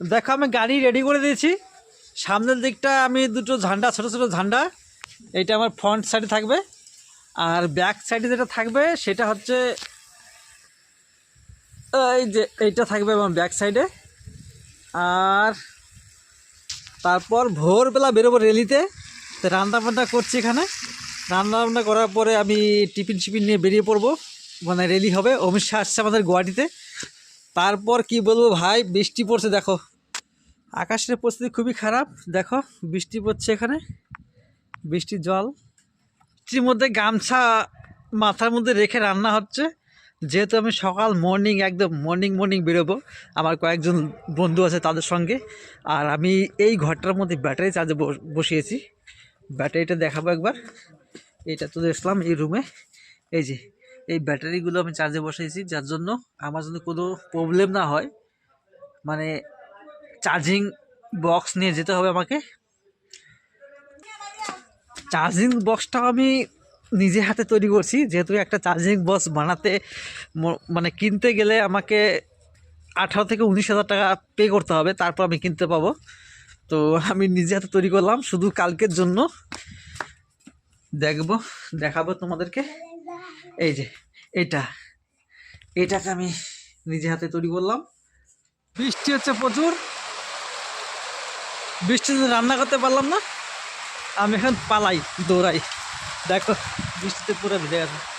দেখো, আমি গাড়ি রেডি করে দিয়েছি। সামনের দিকটা আমি দুটো ঝান্ডা, ছোট ছোট ঝান্ডা। এইটা আমার ফ্রন্ট সাইডে থাকবে। আর ব্যাক সাইডে যেটা থাকবে, সেটা হচ্ছে এই যে এইটা থাকবে আমার ব্যাক সাইডে আর তারপর ভোরবেলা বেরোবো রেলিতে তো রান্না বান্না করছি এখানে। রান্না বান্না করার পরে আমি টিফিন শিফিন নিয়ে বেরিয়ে পড়ব। মানে রেলি হবে। অমিত শাহ আসছে আমাদের গুয়াহাটিতে। তারপর কি বলব ভাই, বৃষ্টি পড়ছে দেখো। আকাশের পরিস্থিতি খুবই খারাপ, দেখো, বৃষ্টি পড়ছে এখানে, বৃষ্টির জল। বৃষ্টির মধ্যে গামছা মাথার মধ্যে রেখে রান্না হচ্ছে। যেহেতু আমি সকাল মর্নিং একদম মর্নিং মর্নিং বেরোবো, আমার কয়েকজন বন্ধু আছে তাদের সঙ্গে, আর আমি এই ঘরটার মধ্যে ব্যাটারি চার্জে বসিয়েছি। ব্যাটারিটা দেখাবো একবার। এটা তো দেখলাম এই রুমে এই যে এই ব্যাটারিগুলো আমি চার্জে বসিয়েছি যার জন্য আমার জন্য কোনো প্রবলেম না হয়। মানে চার্জিং বক্স নিয়ে যেতে হবে আমাকে। চার্জিং বক্সটাও আমি নিজে হাতে তৈরি করছি, যেহেতু একটা চার্জিং বক্স বানাতে মানে কিনতে গেলে আমাকে আঠারো থেকে উনিশ হাজার টাকা পে করতে হবে, তারপর আমি কিনতে পাবো। তো আমি নিজে হাতে তৈরি করলাম, শুধু কালকের জন্য। দেখব, দেখাবো তোমাদেরকে। এই যে, এটা। এটাকে আমি নিজে হাতে তৈরি করলাম। বৃষ্টি হচ্ছে প্রচুর। বৃষ্টিতে রান্না করতে পারলাম না। আমি এখন পালাই, দৌড়াই। দেখো, বৃষ্টিতে পুরো ভিজে গেছে।